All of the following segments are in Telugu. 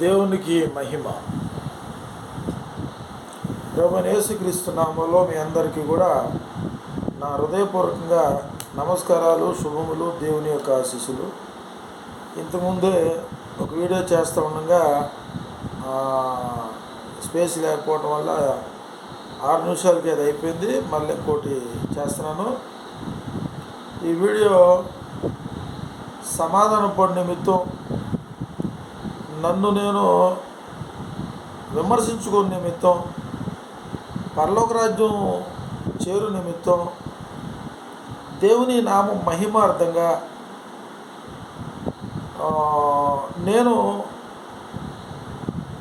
దేవునికి మహిమ. ప్రభుని యేసుక్రీస్తు నామంలో మీ అందరికీ కూడా నా హృదయపూర్వకంగా నమస్కారాలు శుభములు దేవుని యొక్క ఆశీస్సులు. ఇంతకుముందే ఒక వీడియో చేస్తూ ఉండగా స్పేస్ లేకపోవడం వల్ల ఆరు నిమిషాలకి అది అయిపోయింది. మళ్ళీ ఇంకోటి చేస్తున్నాను. ఈ వీడియో సమాధాన పడి నిమిత్తం నన్ను నేను విమర్శించుకునే నిమిత్తం పరలోక రాజ్యం చేరు నిమిత్తం దేవుని నామం మహిమార్థంగా నేను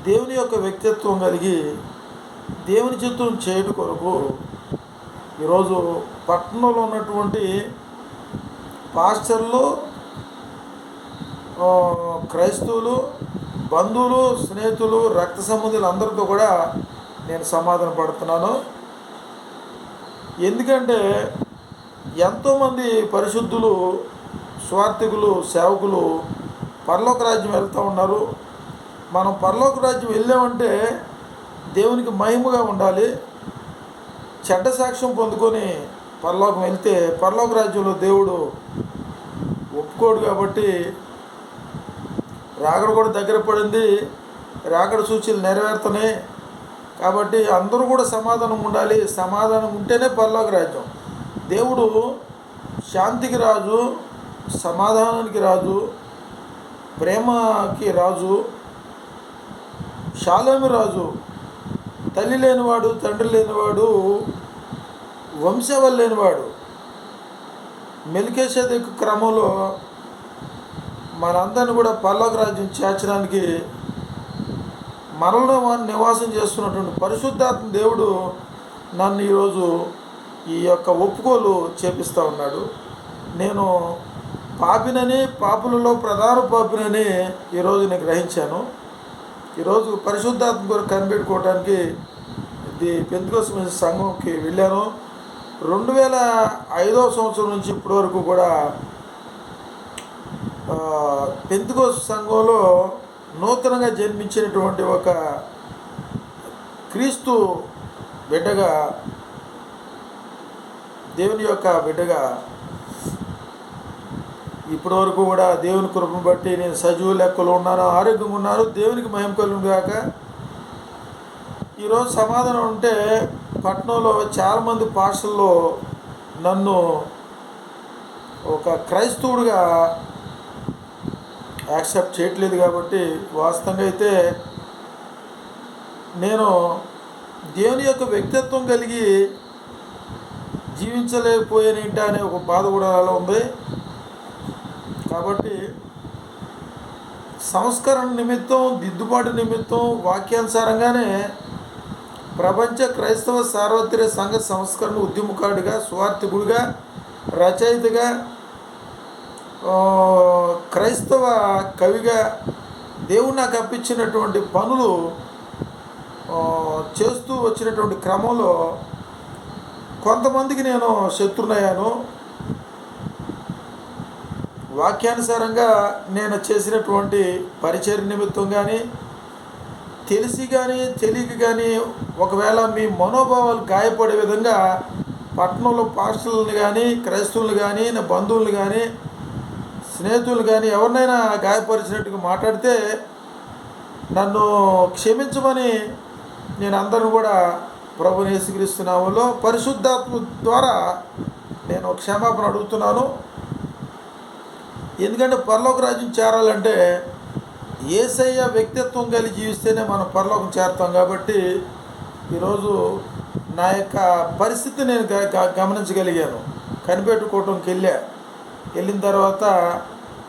దేవుని యొక్క వ్యక్తిత్వం కలిగి దేవుని చిత్రం చేయడం కొరకు ఈరోజు పట్టణంలో ఉన్నటువంటి పాస్టర్లు క్రైస్తవులు బంధువులు స్నేహితులు రక్త సంబంధులు అందరితో కూడా నేను సమాధాన పడుతున్నాను. ఎందుకంటే ఎంతోమంది పరిశుద్ధులు స్వార్థికులు సేవకులు పరలోక రాజ్యం వెళ్తూ ఉన్నారు. మనం పరలోక రాజ్యం వెళ్ళామంటే దేవునికి మహిమగా ఉండాలి. చెడ్డ సాక్ష్యం పొందుకొని పరలోకం వెళ్తే పరలోక రాజ్యంలో దేవుడు ఒప్పుకోడు కాబట్టి రాకడ కూడా దగ్గర పడింది. రాకడ సూచీలు నెరవేరుతున్నాయి. కాబట్టి అందరూ కూడా సమాధానం ఉండాలి. సమాధానం ఉంటేనే పరలోక రాజ్యం. దేవుడు శాంతికి రాజు సమాధానానికి రాజు ప్రేమకి రాజు శాలేమి రాజు తల్లి లేనివాడు తండ్రి లేనివాడు వంశవల్ లేనివాడు మెలికేసేది క్రమంలో మనందరిని కూడా పల్లోక రాజ్యం చేర్చడానికి మనలో నివాసం చేస్తున్నటువంటి పరిశుద్ధాత్మ దేవుడు నన్ను ఈరోజు ఈ యొక్క ఒప్పుకోలు చేపిస్తూ ఉన్నాడు. నేను పాపినని పాపులలో ప్రధాన పాపినని ఈరోజు నేను గ్రహించాను. ఈరోజు పరిశుద్ధాత్మ కొరకు కనిపెట్టుకోవడానికి ఇది పెంతుకోసం సంఘంకి వెళ్ళాను. రెండు వేల ఐదో సంవత్సరం నుంచి ఇప్పటి వరకు కూడా పెంతుకోస సంఘంలో నూతనంగా జన్మించినటువంటి ఒక క్రీస్తు బిడ్డగా దేవుని యొక్క బిడ్డగా ఇప్పటి వరకు కూడా దేవుని కృపను బట్టి నేను సజీవ లెక్కలు ఉన్నాను ఆరోగ్యంగా ఉన్నాను దేవునికి మహిమ కాక ఈరోజు సమాధానం ఉంటే పట్టణంలో చాలామంది పాస్టల్లో నన్ను ఒక క్రైస్తవుడిగా యాక్సెప్ట్ చేయట్లేదు కాబట్టి వాస్తవంగా అయితే నేను దేవుని యొక్క వ్యక్తిత్వం కలిగి జీవించలేకపోయానేంటి అనే ఒక బాధ కూడా అలా ఉంది. కాబట్టి సంస్కరణ నిమిత్తం దిద్దుబాటు నిమిత్తం వాక్యానుసారంగానే ప్రపంచ క్రైస్తవ సార్వత్రిక సంఘ సంస్కరణ ఉద్యమకారుడిగా స్వార్థికుడిగా రచయితగా క్రైస్తవ కవిగా దేవుడు నాకు అప్పించినటువంటి పనులు చేస్తూ వచ్చినటువంటి క్రమంలో కొంతమందికి నేను శత్రునయ్యాను. వాక్యానుసారంగా నేను చేసినటువంటి పరిచయ నిమిత్తం కానీ తెలిసి కానీ తెలియక కానీ ఒకవేళ మీ మనోభావాలు గాయపడే విధంగా పట్టణంలో పాస్టర్లను కానీ క్రైస్తవులు కానీ నా బంధువులు కానీ స్నేహితులు కానీ ఎవరినైనా గాయపరిచినట్టుగా మాట్లాడితే నన్ను క్షమించమని నేను అందరూ కూడా ప్రభు యేసుక్రీస్తునామలో పరిశుద్ధాత్మ ద్వారా నేను క్షమాపణ అడుగుతున్నాను. ఎందుకంటే పరలోక రాజ్యం చేరాలంటే ఏసయ్య వ్యక్తిత్వం కలిగి జీవిస్తేనే మనం పరలోకం చేరుతాం కాబట్టి ఈరోజు నా యొక్క పరిస్థితి నేను గ- గమనించగలిగాను. కనిపెట్టుకోవటంకి వెళ్ళా వెళ్ళిన తర్వాత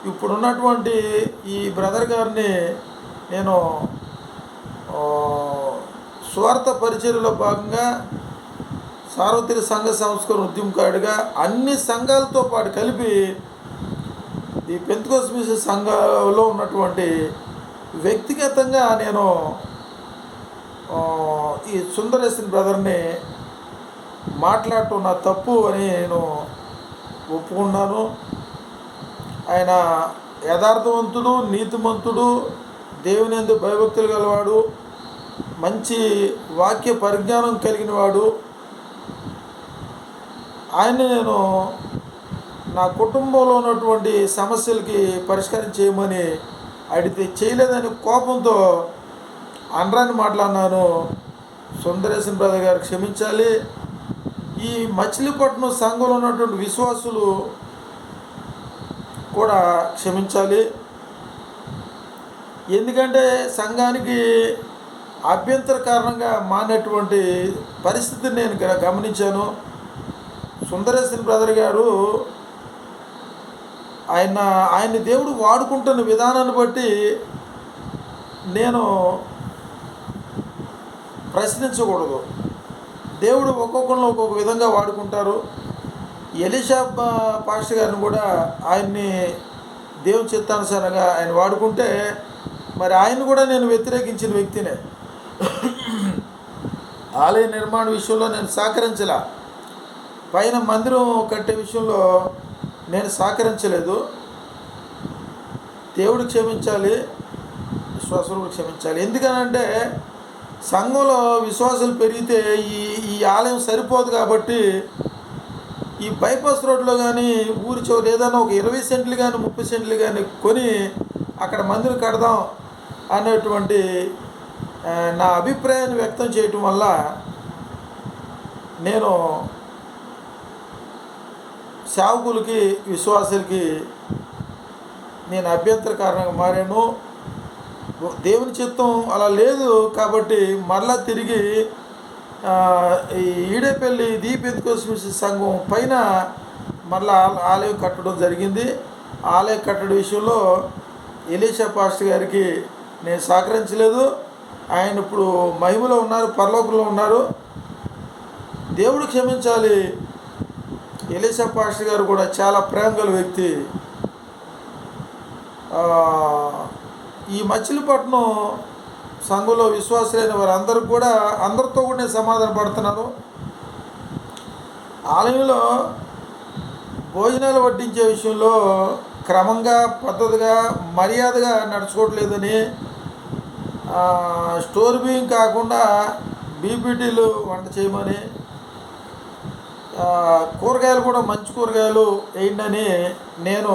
ఇప్పుడున్నటువంటి ఈ బ్రదర్ గారిని నేను స్వార్థ పరిచర్యలో భాగంగా సార్వత్రిక సంఘ సంస్కరణ ఉద్యమకారుడిగా అన్ని సంఘాలతో పాటు కలిపి ఈ పెంతుకోస్మిస్ సంఘంలో ఉన్నటువంటి వ్యక్తిగతంగా నేను ఈ సుందరేశన్ బ్రదర్ని మాట్లాడటం నా తప్పు అని నేను ఒప్పుకున్నాను. ఆయన యథార్థవంతుడు నీతిమంతుడు దేవుని ఎందు భయభక్తులు గలవాడు మంచి వాక్య పరిజ్ఞానం కలిగిన వాడు. ఆయన నేను నా కుటుంబంలో ఉన్నటువంటి సమస్యలకి పరిష్కారం చేయమని అడిగితే చేయలేదని కోపంతో అనరాని మాట్లాడినాను సుందరేశన్ బ్రదర్ గారు క్షమించాలి. ఈ మచిలీపట్నం సంఘంలో ఉన్నటువంటి విశ్వాసులు కూడా క్షమించాలి. ఎందుకంటే సంఘానికి అభ్యంతర కారణంగా మారినటువంటి పరిస్థితిని నేను గ- గమనించాను. సుందరేశ్వర బ్రదర్ గారు ఆయన ఆయన దేవుడు వాడుకుంటున్న విధానాన్ని బట్టి నేను ప్రశ్నించకూడదు. దేవుడు ఒక్కొక్కరిని ఒక్కొక్క విధంగా వాడుకుంటారు. ఎలిషా పాస్టర్ గారిని కూడా ఆయన్ని దేవుని చిత్తానుసారంగా ఆయన వాడుకుంటే మరి ఆయన కూడా నేను వ్యతిరేకించిన వ్యక్తినే. ఆలయ నిర్మాణ విషయంలో నేను సహకరించల. పైన మందిరం కట్టే విషయంలో నేను సహకరించలేదు. దేవుడు క్షమించాలి విశ్వాసులు క్షమించాలి. ఎందుకనంటే సంఘంలో విశ్వాసాలు పెరిగితే ఈ ఈ ఆలయం సరిపోదు కాబట్టి ఈ బైపాస్ రోడ్లో కానీ ఊరి చివరి ఏదైనా ఒక ఇరవై సెంట్లు కానీ ముప్పై సెంట్లు కానీ కొని అక్కడ మందిరం కడదాం అనేటువంటి నా అభిప్రాయాన్ని వ్యక్తం చేయటం వల్ల నేను సేవకులకి విశ్వాసులకి నేను అభ్యంతర కారణంగా మారాను. దేవుని చిత్తం అలా లేదు కాబట్టి మరలా తిరిగి ఈ ఈడేపల్లి దీపెందుకోసం సంఘం పైన మళ్ళీ ఆలయం కట్టడం జరిగింది. ఆలయం కట్టడం విషయంలో ఎలీషా పాస్టర్ గారికి నేను సహకరించలేదు. ఆయన ఇప్పుడు మహిమలో ఉన్నారు పరలోకంలో ఉన్నారు. దేవుడు క్షమించాలి. ఎలీషా పాస్టర్ గారు కూడా చాలా ప్రేమ గల వ్యక్తి. ఈ మచిలీపట్నం సంఘంలో విశ్వాసులైన వారందరూ కూడా అందరితో కూడా నేను సమాధాన పడుతున్నాను. ఆలయంలో భోజనాలు వడ్డించే విషయంలో క్రమంగా పద్ధతిగా మర్యాదగా నడుచుకోవట్లేదని స్టోర్ బియ్యం కాకుండా బీపీటీలు వంట చేయమని కూరగాయలు కూడా మంచి కూరగాయలు వేయండి నేను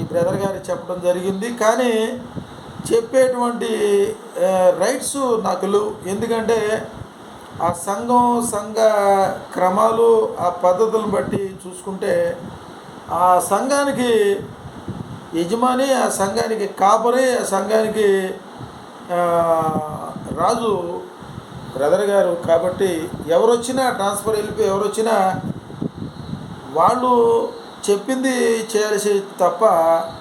ఈ బ్రదర్ గారికి చెప్పడం జరిగింది. కానీ చెప్పేటువంటి రైట్స్ నాకు లేవు. ఎందుకంటే ఆ సంఘం సంఘ క్రమాలు ఆ పద్ధతులను బట్టి చూసుకుంటే ఆ సంఘానికి యజమాని ఆ సంఘానికి కాపరి ఆ సంఘానికి రాజు బ్రదర్ గారు కాబట్టి ఎవరు వచ్చినా ట్రాన్స్ఫర్ వెళ్ళిపోయి ఎవరు వచ్చినా వాళ్ళు చెప్పింది చేయాల్సి తప్ప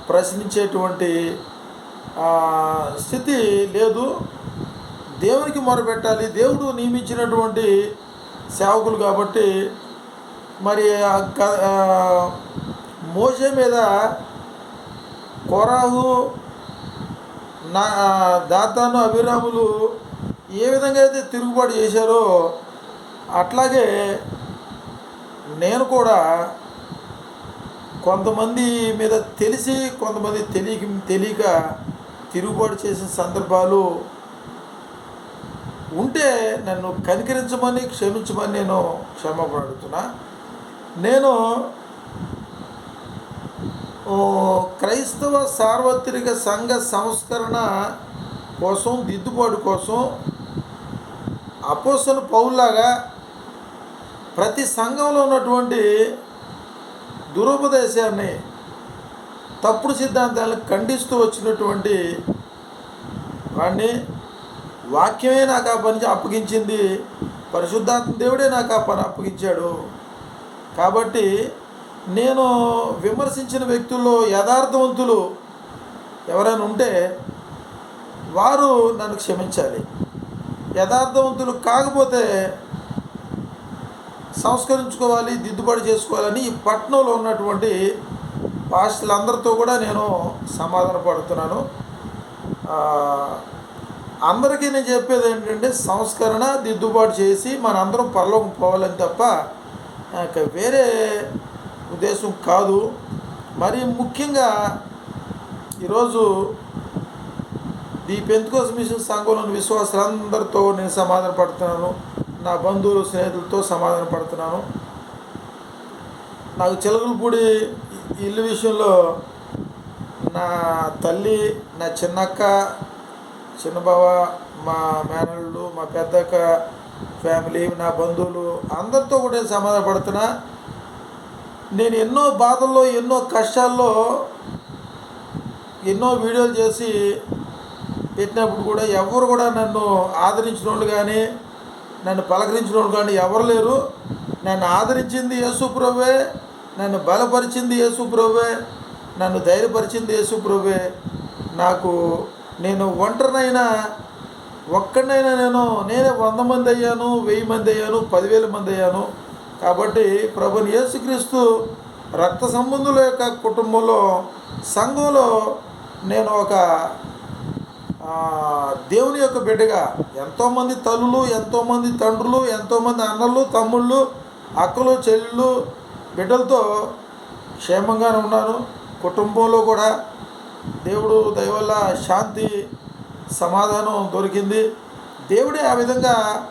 ప్రశ్నించేటువంటి స్థితి లేదు. దేవునికి మొరపెట్టాలి. దేవుడు నియమించినటువంటి సేవకులు కాబట్టి మరి ఆ మోసే మీద కొరాహు నా దాతాను అభిరాములు ఏ విధంగా అయితే తిరుగుబాటు చేశారో అట్లాగే నేను కూడా కొంతమంది మీద తెలిసి కొంతమంది తెలియక తెలియక తిరుగుబాటు చేసిన సందర్భాలు ఉంటే నన్ను కనికరించమని క్షమించమని నేను క్షమాపణ అడుగుతున్నా నేను క్రైస్తవ సార్వత్రిక సంఘ సంస్కరణ కోసం దిద్దుబాటు కోసం అపోసన పౌల్లాగా ప్రతి సంఘంలో ఉన్నటువంటి దురుపదేశాన్ని తప్పుడు సిద్ధాంతాలను ఖండిస్తూ వచ్చినటువంటి వాడిని వాక్యమే నాకు ఆ పని అప్పగించింది. పరిశుద్ధాత్మ దేవుడే నాకు ఆ పని అప్పగించాడు. కాబట్టి నేను విమర్శించిన వ్యక్తుల్లో యథార్థవంతులు ఎవరైనా ఉంటే వారు నన్ను క్షమించాలి. యథార్థవంతులు కాకపోతే సంస్కరించుకోవాలి దిద్దుబాటు చేసుకోవాలని ఈ పట్టణంలో ఉన్నటువంటి పాస్టులందరితో కూడా నేను సమాధాన పడుతున్నాను. అందరికీ నేను చెప్పేది ఏంటంటే సంస్కరణ దిద్దుబాటు చేసి మనందరం పరలోకి పోవాలని తప్ప వేరే ఉద్దేశం కాదు. మరి ముఖ్యంగా ఈరోజు ది పెంతుకోస్ మిషన్ సంఘంలోని విశ్వాసులందరితో నేను సమాధాన పడుతున్నాను. నా బంధువులు స్నేహితులతో సమాధాన పడుతున్నాను. నాకు చిలకలపూడి ఇల్లు విషయంలో నా తల్లి నా చిన్నక్క చిన్నబావ మా మేనల్లుడు మా పెద్దక్క ఫ్యామిలీ నా బంధువులు అందరితో కూడా నేను సమాధానపడుతున్నా నేను ఎన్నో బాధల్లో ఎన్నో కష్టాల్లో ఎన్నో వీడియోలు చేసి పెట్టినప్పుడు కూడా ఎవరు కూడా నన్ను ఆదరించిన వాళ్ళు కానీ నన్ను పలకరించిన కానీ ఎవరు లేరు. నన్ను ఆదరించింది యేసుప్రభువే నన్ను బలపరిచింది యేసుప్రభువే నన్ను ధైర్యపరిచింది యేసుప్రభువే నాకు నేను ఒంటరినైనా ఒక్కడినైనా నేను నేనే వంద మంది అయ్యాను వెయ్యి మంది అయ్యాను పదివేల మంది అయ్యాను. కాబట్టి ప్రభుని యేసుక్రీస్తు రక్త సంబంధుల యొక్క కుటుంబంలో సంఘంలో నేను ఒక దేవుని యొక్క బిడ్డగా ఎంతోమంది తల్లులు ఎంతోమంది తండ్రులు ఎంతోమంది అన్నలు తమ్ముళ్ళు అక్కలు చెల్లెళ్ళు బిడ్డలతో క్షేమంగానే ఉన్నాను. కుటుంబంలో కూడా దేవుడు దయవల్ల శాంతి సమాధానం దొరికింది. దేవుడే ఆ విధంగా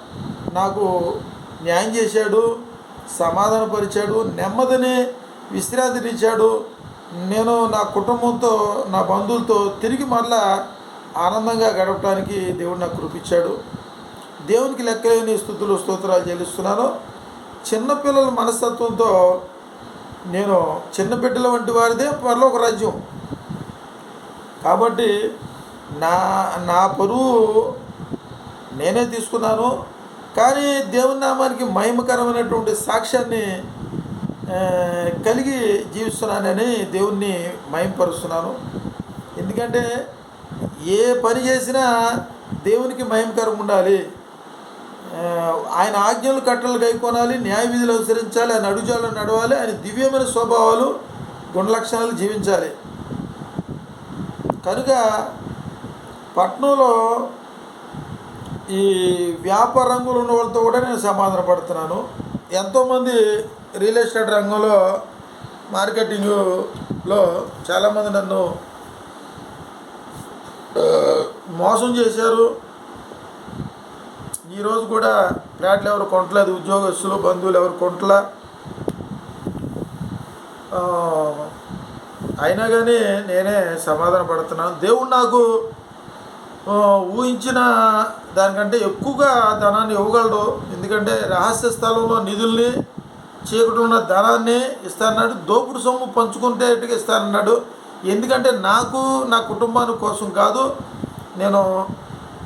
నాకు న్యాయం చేశాడు సమాధానపరిచాడు నెమ్మదిని విశ్రాంతినిచ్చాడు. నేను నా కుటుంబంతో నా బంధువులతో తిరిగి మరలా ఆనందంగా గడపడానికి దేవుడు నాకు కృపించాడు. దేవునికి లెక్కలేని స్థుతులు స్తోత్రాలు చెల్లిస్తున్నాను. చిన్నపిల్లల మనస్తత్వంతో నేను చిన్న బిడ్డల వంటి వారిదే పరలోక రాజ్యం. కాబట్టి నా నా పరువు నేనే తీసుకున్నాను. కానీ దేవుని నామానికి మహిమకరమైనటువంటి సాక్ష్యాన్ని కలిగి జీవిస్తున్నానని దేవుణ్ణి మయంపరుస్తున్నాను ఎందుకంటే ఏ పని చేసినా దేవునికి మహిమకరం ఉండాలి. ఆయన ఆజ్ఞలు కట్టలు గైకొనాలి న్యాయ విధులు అనుసరించాలి ఆయన అడుగుజాలు నడవాలి ఆయన దివ్యమైన స్వభావాలు గుణలక్షణాలు జీవించాలి. కనుక పట్నంలో ఈ వ్యాపార రంగులు ఉన్న వాళ్ళతో కూడా నేను సమాధాన పడుతున్నాను. ఎంతోమంది రియల్ ఎస్టేట్ రంగంలో మార్కెటింగ్లో చాలామంది నన్ను మోసం చేశారు. ఈరోజు కూడా ఫ్లాట్లు ఎవరు కొంటలేదు ఉద్యోగస్తులు బంధువులు ఎవరు కొనట్లా. అయినా కానీ నేనే సమాధాన పడుతున్నాను దేవుడు నాకు ఊహించిన దానికంటే ఎక్కువగా ధనాన్ని ఇవ్వగలడు. ఎందుకంటే రహస్య స్థలంలో నిధుల్ని చీకటి ఉన్న ధనాన్ని ఇస్తానన్నాడు. దోపుడు సొమ్ము పంచుకుంటే ఇస్తానన్నాడు. ఎందుకంటే నాకు నా కుటుంబాని కోసం కాదు నేను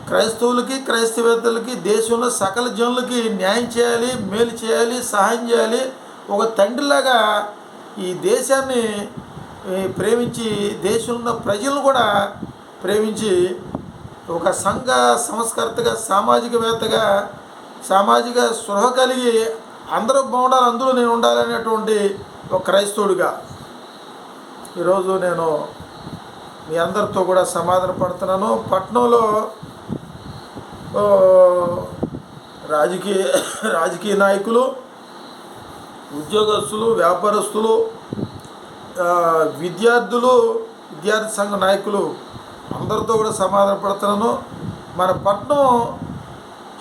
క్రైస్తవులకి క్రైస్తవేత్తలకి దేశంలో సకల జనులకి న్యాయం చేయాలి మేలు చేయాలి సహాయం చేయాలి ఒక తండ్రిలాగా ఈ దేశాన్ని ప్రేమించి దేశంలో ఉన్న ప్రజలను కూడా ప్రేమించి ఒక సంఘ సంస్కర్తగా సామాజికవేత్తగా సామాజిక స్పృహ కలిగి అందరూ బాగుండాలి అందులో నేను ఉండాలనేటువంటి ఒక క్రైస్తవుడిగా. ఈరోజు నేను మీ అందరితో కూడా సమాధాన పడుతున్నాను. పట్నంలో రాజకీయ రాజకీయ నాయకులు ఉద్యోగస్తులు వ్యాపారస్తులు విద్యార్థులు విద్యార్థి సంఘ నాయకులు అందరితో కూడా సమాధాన పడుతున్నాను. మన పట్నం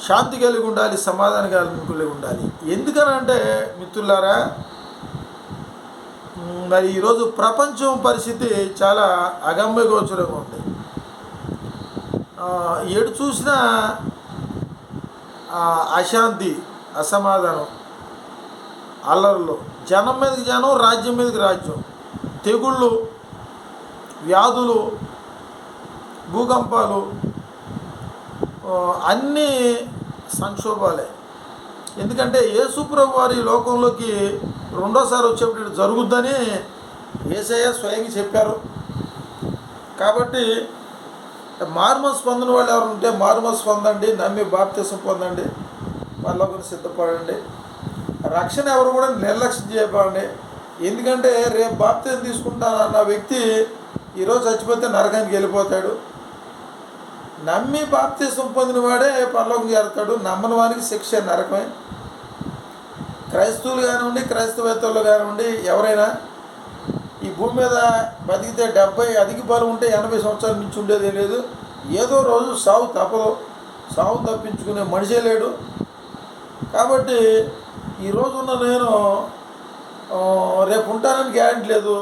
శాంతి కలిగి ఉండాలి సమాధానం కలిగి ఉండాలి. ఎందుకనంటే మిత్రులారా మరి ఈరోజు ప్రపంచం పరిస్థితి చాలా అగమ్యగోచరంగా ఉంది. ఏడు ఎటు చూసినా అశాంతి అసమాధానం అల్లర్లు జనం మీదకి జనం రాజ్యం మీదకి రాజ్యం తెగుళ్ళు వ్యాధులు భూకంపాలు అన్నీ సంక్షోభాలే. ఎందుకంటే యేసుప్రభు వారి లోకంలోకి రెండోసారి వచ్చేప్పుడు ఇటు జరుగుద్దని ఏసయ్య స్వయంగా చెప్పారు. కాబట్టి మార్మ స్పందన వాళ్ళు ఎవరు ఉంటే మార్మ స్పందండి నమ్మి బాప్తీసం పొందండి పరలోకం సిద్ధపడండి. రక్షణ ఎవరు కూడా నిర్లక్ష్యం చేయకండి. ఎందుకంటే రేపు బాప్తీసం తీసుకుంటానన్న వ్యక్తి ఈరోజు చచ్చిపోతే నరకానికి వెళ్ళిపోతాడు. నమ్మి బాప్తీసం పొందిన వాడే పరలోకం చేరుతాడు. నమ్మని వానికి శిక్ష నరకమే. క్రైస్తవులు కానివ్వండి క్రైస్తవేత్తలు కానివ్వండి ఎవరైనా ఈ భూమి మీద బతికితే డెబ్బై అధిక బలం ఉంటే ఎనభై సంవత్సరాల నుంచి ఉండేదే లేదు. ఏదో రోజు సావు తప్పదు. సావు తప్పించుకునే మనిషే లేడు. కాబట్టి ఈ రోజున్న నేను రేపు ఉంటానని గ్యారంటీ లేదు.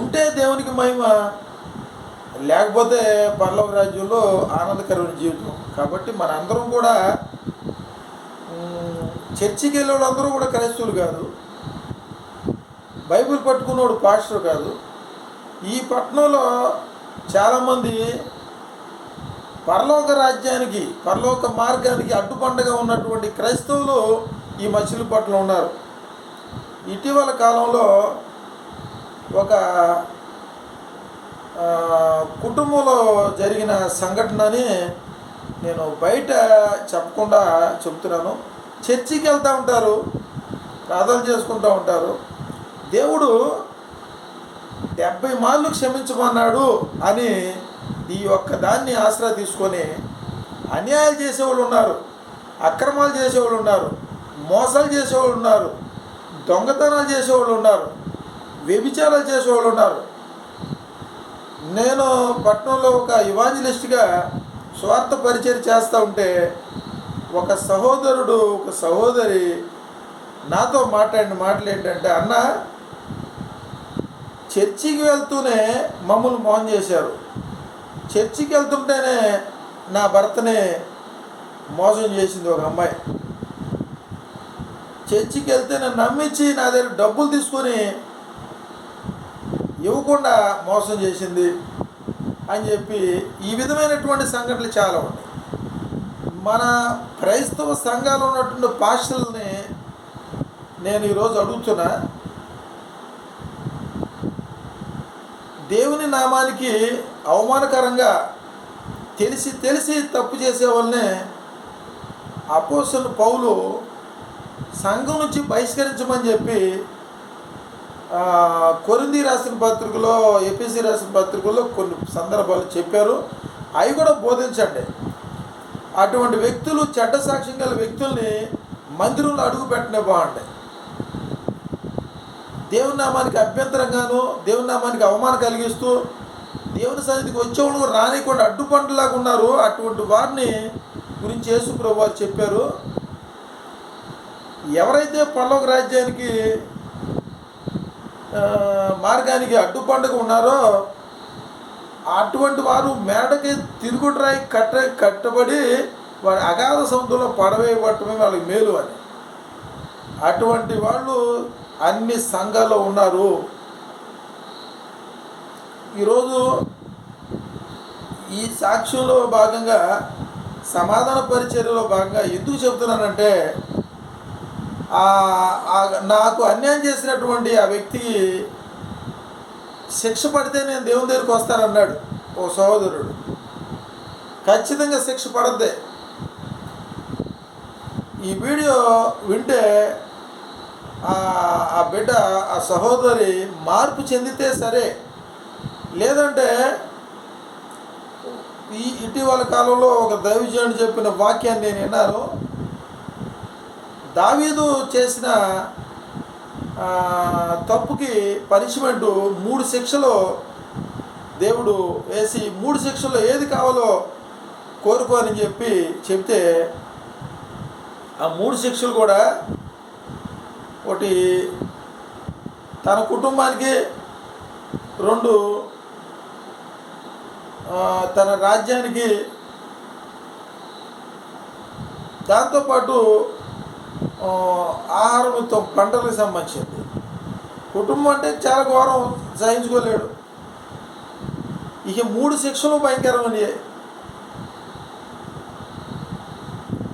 ఉంటే దేవునికి మహిమ లేకపోతే పర్లవ రాజ్యంలో ఆనందకరమైన జీవితం. కాబట్టి మనందరం కూడా చర్చికి వెళ్ళే అందరూ కూడా క్రైస్తవులు కాదు. బైబిల్ పట్టుకున్నవాడు పాస్టర్ కాదు. ఈ పట్టణంలో చాలామంది పరలోక రాజ్యానికి పరలోక మార్గానికి అడ్డుపండగా ఉన్నటువంటి క్రైస్తవులు ఈ మచిలీపట్నంలో ఉన్నారు. ఇటీవల కాలంలో ఒక కుటుంబంలో జరిగిన సంఘటనని నేను బయట చెప్పకుండా చెప్తున్నాను. చర్చికి వెళ్తూ ఉంటారు ప్రార్థన చేసుకుంటూ ఉంటారు. దేవుడు డెబ్బై మార్లు క్షమించమన్నాడు అని ఈ ఒక్క దాన్ని ఆసరా తీసుకొని అన్యాయాలు చేసేవాళ్ళు ఉన్నారు అక్రమాలు చేసేవాళ్ళు ఉన్నారు మోసాలు చేసేవాళ్ళు ఉన్నారు దొంగతనాలు చేసేవాళ్ళు ఉన్నారు వ్యభిచారాలు చేసేవాళ్ళు ఉన్నారు. నేను పట్టణంలో ఒక ఇవాంజలిస్ట్గా స్వార్థ పరిచయం చేస్తూ ఉంటే ఒక సహోదరుడు ఒక సహోదరి నాతో మాట్లాడిన మాటలు ఏంటంటే అన్న చర్చికి వెళ్తూనే మమ్మల్ని మోహన్ చేశారు. చర్చికి వెళ్తుంటేనే నా భర్తని మోసం చేసింది ఒక అమ్మాయి. చర్చికి వెళ్తే నన్ను నమ్మించి నా దగ్గర డబ్బులు తీసుకొని ఇవ్వకుండా మోసం చేసింది అని చెప్పి ఈ విధమైనటువంటి సంఘటనలు చాలా ఉన్నాయి. మన క్రైస్తవ సంఘాలు ఉన్నటువంటి పాస్టర్లని నేను ఈరోజు అడుగుతున్నా. దేవుని నామానికి అవమానకరంగా తెలిసి తెలిసి తప్పు చేసే వాళ్ళనే అపోసలు పౌలు సంఘం నుంచి బహిష్కరించమని చెప్పి కొరింది రాసిన పత్రికలో ఏపీసీ రాసిన పత్రికలో కొన్ని సందర్భాలు చెప్పారు. అవి కూడా బోధించండి. అటువంటి వ్యక్తులు చెడ్డ సాక్ష్యం గల వ్యక్తుల్ని మందిరంలో అడుగు పెట్టనే బాగుంటాయి దేవుని నామానికి అభ్యంతరంగాను దేవుని నామానికి అవమానం కలిగిస్తూ దేవుని సన్నిధికి వచ్చేవాళ్ళు కూడా రానికుండా అడ్డుపంటలాగా ఉన్నారు. అటువంటి వారిని గురించి యేసు ప్రభు వారు చెప్పారు. ఎవరైతే పర్లోక రాజ్యానికి మార్గానికి అడ్డుపండుగ ఉన్నారో అటువంటి వారు మేడకి తిరుగుడ్రాయి కట్ట కట్టబడి వారి అగాధ సముద్రంలో పడవేయబట్టమే వాళ్ళకి మేలు అని అటువంటి వాళ్ళు అన్ని సంఘాల్లో ఉన్నారు. ఈరోజు ఈ సాక్ష్యంలో భాగంగా సమాధాన పరిచర్యలో భాగంగా ఎందుకు చెబుతున్నానంటే నాకు అన్యాయం చేసినటువంటి ఆ వ్యక్తికి శిక్ష పడితే నేను దేవుని దగ్గరికి వస్తానన్నాడు ఓ సహోదరుడు. ఖచ్చితంగా శిక్ష పడద్దే. ఈ వీడియో వింటే ఆ- బిడ్డ ఆ సహోదరి మార్పు చెందితే సరే. లేదంటే ఈ ఇటీవల కాలంలో ఒక దైవజనుడు చెప్పిన వాక్యాన్ని నేను విన్నాను. దావీదు చేసిన తప్పుకి పనిష్మెంట్ మూడు శిక్షలు దేవుడు వేసి మూడు శిక్షల్లో ఏది కావాలో కోరుకో అని చెప్పి చెప్తే ఆ మూడు శిక్షలు కూడా ఒకటి తన కుటుంబానికి రెండు తన రాజ్యానికి. దాంతోపాటు ఆహారంతో పంటలకు సంబంధించింది. కుటుంబం అంటే చాలా ఘోరం సహించుకోలేడు. ఇక మూడు శిక్షలు భయంకరమైనవి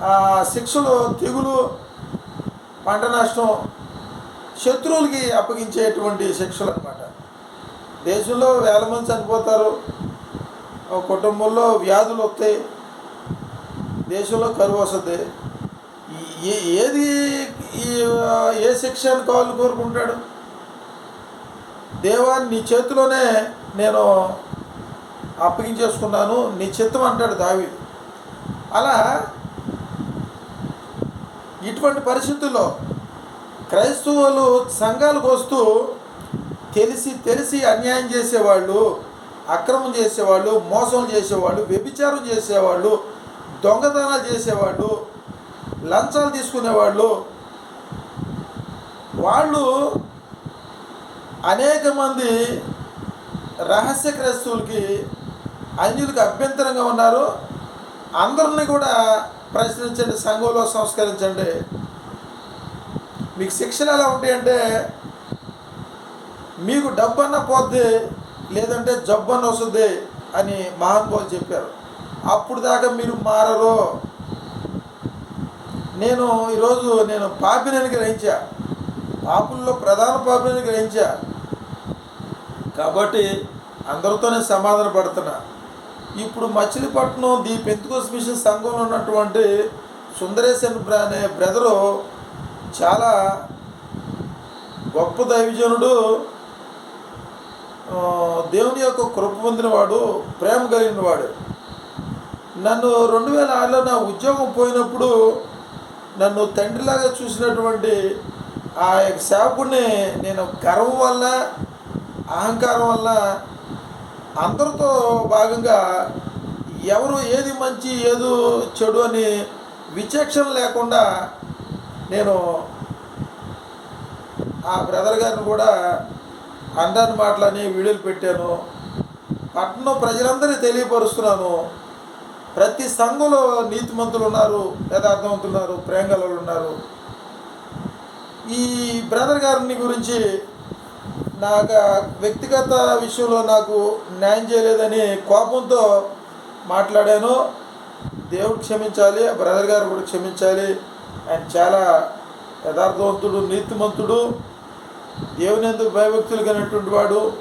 ఆ శిక్షలు తెగులు పంట నష్టం శత్రువులకి అప్పగించేటువంటి శిక్షలు అనమాట దేశంలో వేల మంది చనిపోతారు. కుటుంబంలో వ్యాధులు వస్తాయి. దేశంలో కరువు వస్తుంది. ఏ- ఏది ఈ ఏ శిక్ష అని కావాలి కోరుకుంటాడు? దేవా నీ చేతిలోనే నేను అప్పగించేసుకున్నాను నీ చిత్తం అంటాడు దావి అలా ఇటువంటి పరిస్థితుల్లో క్రైస్తవులు సంఘాలకు వస్తూ తెలిసి తెలిసి అన్యాయం చేసేవాళ్ళు అక్రమం చేసేవాళ్ళు మోసం చేసేవాళ్ళు వ్యభిచారం చేసేవాళ్ళు దొంగతనాలు చేసేవాళ్ళు లంచాలు తీసుకునేవాళ్ళు. వాళ్ళు అనేక మంది రహస్య క్రైస్తవులకి అన్యులకి అభ్యంతరంగా ఉన్నారు. అందరిని కూడా ప్రశ్నించండి సంఘంలో సంస్కరించండి. మీకు శిక్షలు ఎలా ఉంటాయంటే మీకు డబ్బు అన్న పోద్ది లేదంటే జబ్బు అన్న వస్తుంది అని మహానుభావులు చెప్పారు. అప్పుడు దాకా మీరు మారరు. నేను ఈరోజు నేను పాపినని గ్రహించా. పాపుల్లో ప్రధాన పాపినని గ్రహించా. కాబట్టి అందరితోనే సమాధాన పడుతున్నా. ఇప్పుడు మచిలీపట్నం ది పెంతుకోస్ మిషన్ సంఘంలో ఉన్నటువంటి సుందరేశన్ అనే బ్రదరు చాలా గొప్ప దైవజనుడు దేవుని యొక్క కృప పొందినవాడు ప్రేమ కలిగినవాడు. నన్ను రెండు వేల ఆరులో నా ఉద్యోగం పోయినప్పుడు నన్ను తండ్రిలాగా చూసినటువంటి ఆ యొక్క సేవకుడిని నేను గర్వం వల్ల అహంకారం వల్ల అందరితో భాగంగా ఎవరు ఏది మంచి ఏదో చెడు అని విచక్షణ లేకుండా నేను ఆ బ్రదర్ గారిని కూడా అండని మాటలని వీడియోలు పెట్టాను. పట్టణం ప్రజలందరికీ తెలియపరుస్తున్నాను. ప్రతి సంఘంలో నీతిమంతులు ఉన్నారు యథార్థవంతులు ఉన్నారు ప్రేంగలు ఉన్నారు. ఈ బ్రదర్ గారిని గురించి నాకు వ్యక్తిగత విషయంలో నాకు న్యాయం చేయలేదని కోపంతో మాట్లాడాను. దేవుడు క్షమించాలి ఆ బ్రదర్ గారు కూడా క్షమించాలి. ఆయన చాలా యథార్థవంతుడు నీతిమంతుడు దేవుని ఎందుకు భయభక్తులు కలిగినటువంటి వాడు.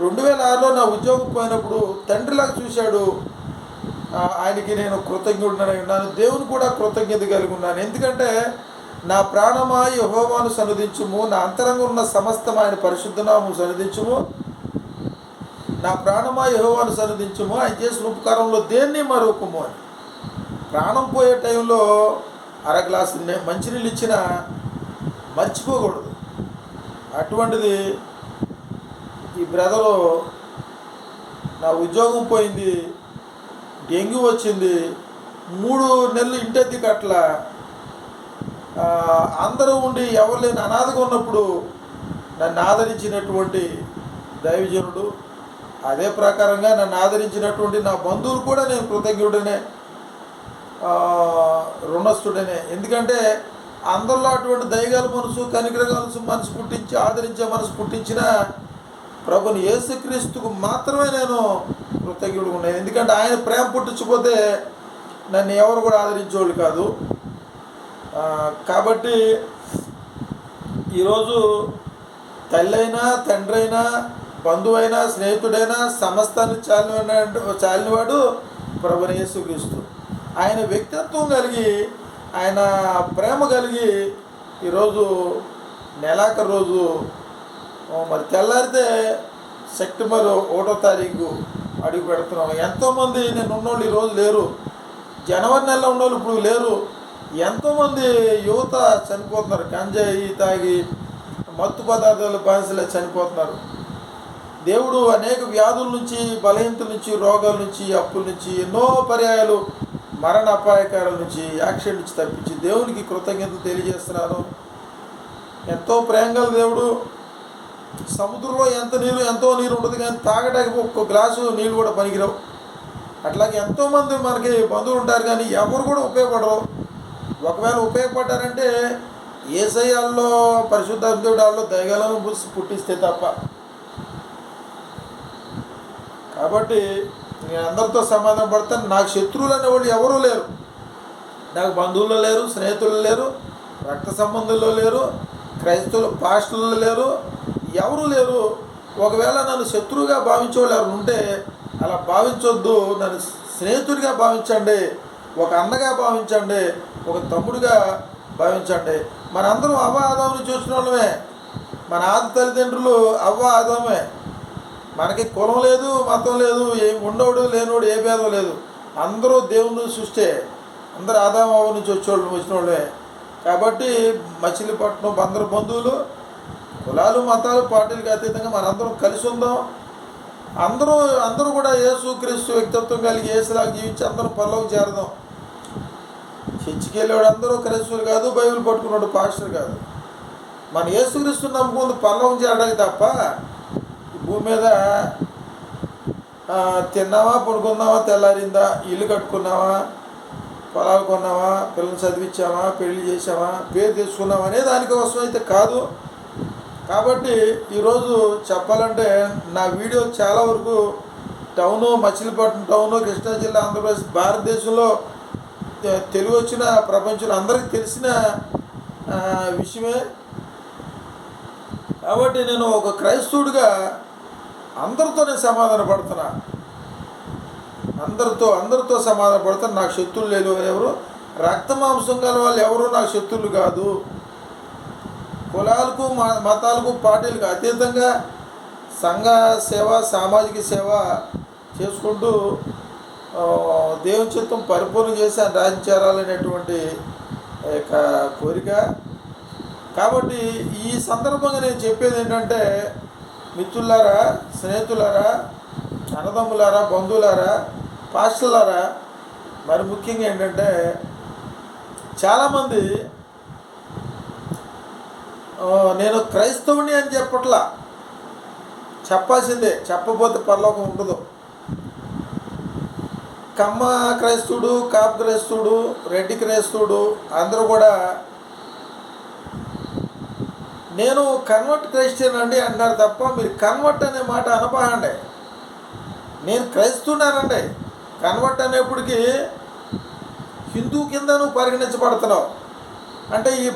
రెండు వేల ఆరులో నా ఉద్యోగం పోయినప్పుడు తండ్రిలాగా చూశాడు. ఆయనకి నేను కృతజ్ఞుడినై ఉన్నాను. దేవుని కూడా కృతజ్ఞత కలిగి ఉన్నాను. ఎందుకంటే నా ప్రాణమా యహోవాను సన్నిధించుము నా అంతరంగం ఉన్న సమస్తం ఆయన పరిశుద్ధనాము సన్నిధించుము. నా ప్రాణమా యహోవాను సన్నిధించుము ఆయన చేసిన ఉపకారంలో దేన్ని మరొకము అని. ప్రాణం పోయే టైంలో అర గ్లాసు మంచినీళ్ళు ఇచ్చినా మర్చిపోకూడదు. అటువంటిది ఈ బ్రదరు నా ఉద్యోగం పోయింది. డెంగ్యూ వచ్చింది. మూడు నెలలు ఇంటెత్తి కట్ల అందరూ ఉండి ఎవరు లేని అనాథగా ఉన్నప్పుడు నన్ను ఆదరించినటువంటి దైవజనుడు అదే ప్రకారంగా నన్ను ఆదరించినటువంటి నా బంధువులు కూడా నేను కృతజ్ఞుడనే రుణస్థుడనే. ఎందుకంటే అందరిలో అటువంటి దయగాల మనసు కనికరగల మనసు పుట్టించి ఆదరించే మనసు పుట్టించిన ప్రభుని యేసుక్రీస్తుకు మాత్రమే నేను కృతజ్ఞుడు ఉన్నాను ఎందుకంటే ఆయన ప్రేమ పుట్టించిపోతే నన్ను ఎవరు కూడా ఆదరించేవాళ్ళు కాదు. కాబట్టి ఈరోజు తల్లైనా తండ్రి అయినా బంధువైనా స్నేహితుడైనా సమస్తాన్ని చాలిన చాలినవాడు ప్రభునేసుక్రీస్తు ఆయన వ్యక్తిత్వం కలిగి ఆయన ప్రేమ కలిగి ఈరోజు నెలాఖరు రోజు మరి తెల్లారితే సెప్టెంబర్ ఒకటో తారీఖు అడుగు పెడుతున్నాను. ఎంతోమంది నేను ఉన్నోళ్ళు ఈరోజు లేరు. జనవరి నెలలో ఉన్నోళ్ళు ఇప్పుడు లేరు. ఎంతోమంది యువత చనిపోతున్నారు. గంజాయి తాగి మత్తు పదార్థాల బానిసలే చనిపోతున్నారు. దేవుడు అనేక వ్యాధుల నుంచి బలహీనతల నుంచి రోగాల నుంచి అప్పుల నుంచి ఎన్నో పర్యాయాలు మరణ అపాయకారాల నుంచి యాక్సిడెంట్ నుంచి తప్పించి దేవునికి కృతజ్ఞతలు తెలియజేస్తున్నాను. ఎంతో ప్రేమగల దేవుడు. సముద్రంలో ఎంత నీరు ఎంతో నీరు ఉండదు కానీ తాగడానికి ఒక్క గ్లాసు నీళ్ళు కూడా పనికిరావు. అట్లాగే ఎంతోమంది మనకి బంధువులు ఉంటారు కానీ ఎవరు కూడా ఉపయోగపడరు. ఒకవేళ ఉపయోగపడ్డారంటే ఏసయ్యాల్లో పరిశుద్ధాత్ముడు వాళ్ళు దయగలను పుట్టిస్తే తప్ప. కాబట్టి నేను అందరితో సమాధానం పడతాను. నాకు శత్రువులు అనేవాళ్ళు ఎవరూ లేరు. నాకు బంధువులు లేరు స్నేహితులు లేరు రక్త సంబంధులు లేరు క్రైస్తవులు పాస్టులు లేరు ఎవరు లేరు. ఒకవేళ నన్ను శత్రువుగా భావించేవాళ్ళు ఎవరు ఉంటే అలా భావించొద్దు. నన్ను స్నేహితుడిగా భావించండి. ఒక అన్నగా భావించండి. ఒక తమ్ముడిగా భావించండి. మనందరం అవ్వ ఆదాముని చూసిన వాళ్ళమే. మన ఆది తల్లిదండ్రులు అవ్వ ఆదామే. మనకి కులం లేదు మతం లేదు ఏం ఉండవుడు లేనోడు ఏ భేదం లేదు. అందరూ దేవుని సృష్టే. అందరూ ఆదామ నుంచి వచ్చేవాళ్ళు వచ్చిన వాళ్ళే. కాబట్టి మచిలీపట్నం అందరు బంధువులు కులాలు మతాలు పార్టీలకు అతీతంగా మనందరం కలిసి ఉందాం. అందరూ అందరూ కూడా యేసుక్రీస్తు వ్యక్తిత్వం కలిగి యేసులాగా జీవించి అందరూ పనులకు చేరదాం. చర్చికి వెళ్ళేవాడు అందరూ క్రైస్తువులు కాదు బైబిల్ పట్టుకున్నాడు పాస్టర్ కాదు. మన యేసుక్రీస్తు నమ్ముకుంది పనులకు చేరడానికి తప్ప భూమి మీద తిన్నావా పడుకున్నావా తెల్లారిందా ఇల్లు కట్టుకున్నావా పొలాలు కొన్నావా పిల్లల్ని చదివించామా పెళ్ళి చేసామా పేరు తెచ్చుకున్నావా అనే దానికోసం అయితే కాదు. కాబట్టి ఈరోజు చెప్పాలంటే నా వీడియో చాలా వరకు టౌను మచిలీపట్నం టౌను కృష్ణా జిల్లా ఆంధ్రప్రదేశ్ భారతదేశంలో తెలుగు వచ్చిన ప్రపంచంలో అందరికీ తెలిసిన విషయమే. కాబట్టి నేను ఒక క్రైస్తవుడిగా అందరితో నేను సమాధాన పడుతున్నా. అందరితో అందరితో సమాధాన పడుతున్నా నాకు శత్రువులు లేరు ఎవరు? రక్త మాంసం గల వాళ్ళు ఎవరు? నాకు శత్రువులు కాదు. కులాలకు మతాలకు పార్టీలకు అతీతంగా సంఘ సేవ సామాజిక సేవ చేసుకుంటూ దేవుని చిత్తం పరిపూర్ణ చేసి ఆయన రాజ్యం చేరాలనేటువంటి యొక్క కోరిక. కాబట్టి ఈ సందర్భంగా నేను చెప్పేది ఏంటంటే మిత్రులారా స్నేహితులారా అన్నదమ్ములారా బంధువులారా పాస్టర్లారా మరి ముఖ్యంగా ఏంటంటే చాలామంది నేను క్రైస్తవుని అని చెప్పట్లా. చెప్పాల్సిందే చెప్పబోతే పరలోకం ఉండదు. కమ్మ క్రైస్తుడు కాపు క్రైస్తుడు రెడ్డి క్రైస్తుడు అందరూ కూడా నేను కన్వర్ట్ క్రైస్టియన్ అండి అన్నారు తప్ప మీరు కన్వర్ట్ అనే మాట అనబాగండి నేను క్రైస్తున్నానండి కన్వర్ట్ అనేప్పటికీ హిందూ కింద నువ్వు పరిగణించబడుతున్నావు. అంటే ఈ